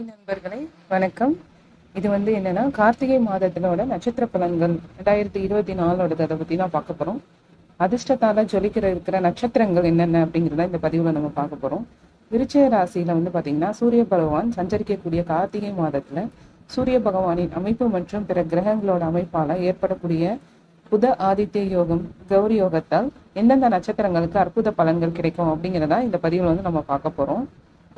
Hi நண்பர்களே வணக்கம். இது வந்து என்னன்னா கார்த்திகை மாதத்தினோட நட்சத்திர பலன்கள். ரெண்டாயிரத்தி இருபத்தி நாலோடது அதை பத்தி தான் பார்க்க போறோம். அதிர்ஷ்டத்தால ஜொலிக்கிற இருக்கிற நட்சத்திரங்கள் என்னென்ன அப்படிங்கிறத இந்த பதிவுல நம்ம பார்க்க போறோம். விருச்சய ராசியில வந்து பாத்தீங்கன்னா சூரிய பகவான் சஞ்சரிக்கக்கூடிய கார்த்திகை மாதத்துல சூரிய பகவானின் அமைப்பு மற்றும் பிற கிரகங்களோட அமைப்பால ஏற்படக்கூடிய புத ஆதித்ய யோகம் கௌரி யோகத்தால் எந்தெந்த நட்சத்திரங்களுக்கு அற்புத பலன்கள் கிடைக்கும் அப்படிங்கிறதா இந்த பதிவுல வந்து நம்ம பார்க்க போறோம்.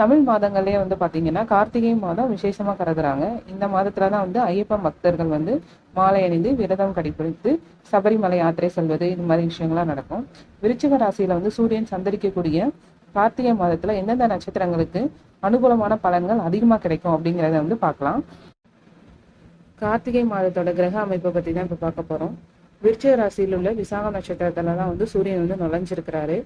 தமிழ் மாதங்கள்லயே வந்து பார்த்தீங்கன்னா கார்த்திகை மாதம் விசேஷமா கருதுறாங்க. இந்த மாதத்துல தான் வந்து ஐயப்ப பக்தர்கள் வந்து மாலை அணிந்து விரதம் கடைபிடித்து சபரிமலை யாத்திரை செல்வது இது மாதிரி விஷயங்கள்லாம் நடக்கும். விருச்சிக ராசியில வந்து சூரியன் சந்தரிக்கக்கூடிய கார்த்திகை மாதத்துல எந்தெந்த நட்சத்திரங்களுக்கு அனுகூலமான பலன்கள் அதிகமா கிடைக்கும் அப்படிங்கிறத வந்து பார்க்கலாம். கார்த்திகை மாதத்தோட கிரக அமைப்பை பற்றி தான் இப்போ பார்க்க போறோம். விருச்சிக ராசியில் உள்ள விசாக நட்சத்திரத்துல தான் வந்து சூரியன் வந்து நுழைஞ்சிருக்கிறாரு.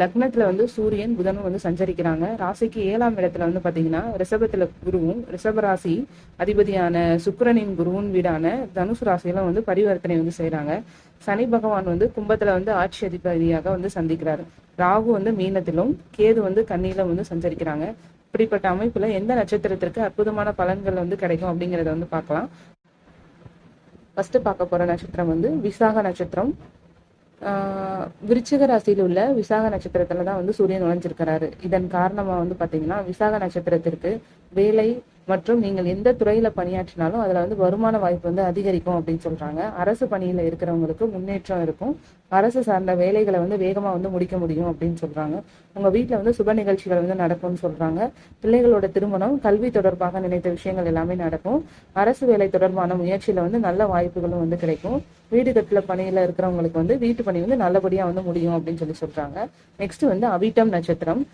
லக்னத்துல வந்து சூரியன் புதனும் வந்து சஞ்சரிக்கிறாங்க. ராசிக்கு ஏழாம் இடத்துல வந்து பாத்தீங்கன்னா ரிஷபத்துல குருவும் ரிஷப ராசி அதிபதியான சுக்கரனின் குருவும் வீடான தனுசு ராசியில வந்து பரிவர்த்தனை வந்து செய்யறாங்க சனி பகவான் வந்து கும்பத்துல வந்து ஆட்சி அதிபதியாக வந்து சந்திக்கிறாரு. ராகு வந்து மீனத்திலும் கேது வந்து கண்ணியில வந்து சஞ்சரிக்கிறாங்க. இப்படிப்பட்ட அமைப்புல எந்த நட்சத்திரத்திற்கு அற்புதமான பலன்கள் வந்து கிடைக்கும் அப்படிங்கறத வந்து பார்க்கலாம். ஃபர்ஸ்ட் பார்க்க போற நட்சத்திரம் வந்து விசாக நட்சத்திரம். விருச்சிக ராசியில் உள்ள விசாக நட்சத்திரத்துல தான் வந்து சூரியன் நுழைஞ்சிருக்கிறாரு. இதன் காரணமாக வந்து பார்த்தீங்கன்னா விசாக நட்சத்திரத்திற்கு வேலை மற்றும் நீங்கள் எந்த துறையில பணியாற்றினாலும் அதுல வந்து வருமான வாய்ப்பு வந்து அதிகரிக்கும் அப்படின்னு சொல்றாங்க. அரசு பணியில இருக்கிறவங்களுக்கு முன்னேற்றம் இருக்கும். அரசு சார்ந்த வேலைகளை வந்து வேகமா வந்து முடிக்க முடியும் அப்படின்னு சொல்றாங்க. உங்க வீட்ல வந்து சுப நிகழ்ச்சிகள் வந்து நடக்கும்னு சொல்றாங்க. பிள்ளைகளோட திருமணம் கல்வி தொடர்பாக நினைத்த விஷயங்கள் எல்லாமே நடக்கும். அரசு வேலை தொடர்பான முயற்சியில வந்து நல்ல வாய்ப்புகளும் வந்து கிடைக்கும். வீடு கட்டுல பணியில இருக்கிறவங்களுக்கு வந்து வீட்டு பணி வந்து நல்லபடியா வந்து முடியும் அப்படின்னு சொல்லி சொல்றாங்க. நெக்ஸ்ட் வந்து அவிட்டம் நட்சத்திரம்.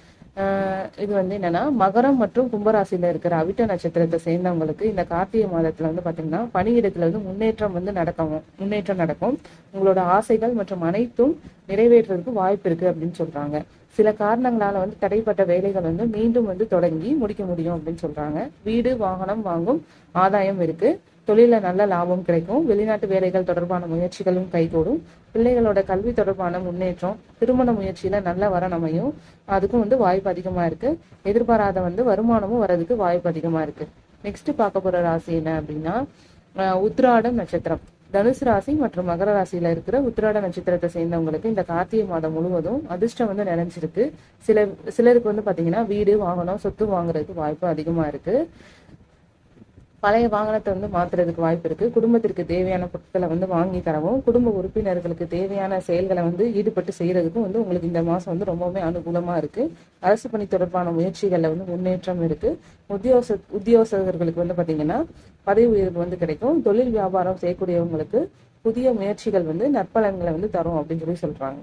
இது வந்து என்னன்னா மகரம் மற்றும் கும்பராசியில இருக்கிற அவிட்ட நட்சத்திரத்தை சேர்ந்தவங்களுக்கு இந்த கார்த்திகை மாதத்துல வந்து பாத்தீங்கன்னா பணியிடத்துல வந்து முன்னேற்றம் வந்து நடக்கும் முன்னேற்றம் நடக்கும். உங்களோட ஆசைகள் மற்றும் அனைத்தும் நிறைவேற்றுறதுக்கு வாய்ப்பு இருக்கு அப்படின்னு சொல்றாங்க. சில காரணங்களால வந்து தடைப்பட்ட வேலைகள் வந்து மீண்டும் வந்து தொடங்கி முடிக்க முடியும் அப்படின்னு சொல்றாங்க. வீடு வாகனம் வாங்கும் ஆதாயம் இருக்கு. தொழிலில் நல்ல லாபம் கிடைக்கும். வெளிநாட்டு வேலைகள் தொடர்பான முயற்சிகளும் கைகூடும். பிள்ளைகளோட கல்வி தொடர்பான முன்னேற்றம் திருமண முயற்சியில் நல்ல வரன் அமையும். அதுக்கும் வந்து வாய்ப்பு அதிகமாக இருக்குது எதிர்பாராத வந்து வருமானமும் வர்றதுக்கு வாய்ப்பு அதிகமாக இருக்கு. நெக்ஸ்ட் பார்க்க போகிற ராசி என்ன அப்படின்னா உத்ராடம் நட்சத்திரம். தனுசு ராசி மற்றும் மகர ராசியில இருக்கிற உத்திராட நட்சத்திரத்தை சேர்ந்தவங்களுக்கு இந்த கார்த்திகை மாதம் முழுவதும் அதிர்ஷ்டம் வந்து நிறைஞ்சிருக்கு சில சிலருக்கு வந்து பாத்தீங்கன்னா வீடு வாகனம் சொத்து வாங்குறதுக்கு வாய்ப்பு அதிகமா இருக்கு. பழைய வாகனத்தை வந்து மாத்துறதுக்கு வாய்ப்பு இருக்கு. குடும்பத்திற்கு தேவையான பொருட்களை வந்து வாங்கி தரவும் குடும்ப உறுப்பினர்களுக்கு தேவையான செயல்களை வந்து ஈடுபட்டு செய்யறதுக்கும் வந்து உங்களுக்கு இந்த மாசம் வந்து ரொம்பவுமே அனுகூலமா இருக்கு. அரசு பணி தொடர்பான முயற்சிகள்ல வந்து முன்னேற்றம் இருக்கு. உத்தியோக உத்தியோகர்களுக்கு வந்து பாத்தீங்கன்னா பதவி உயர்வு வந்து கிடைக்கும். தொழில் வியாபாரம் செய்யக்கூடியவங்களுக்கு புதிய முயற்சிகள் வந்து நற்பலன்களை வந்து தரும் அப்படின்னு சொல்லி சொல்றாங்க.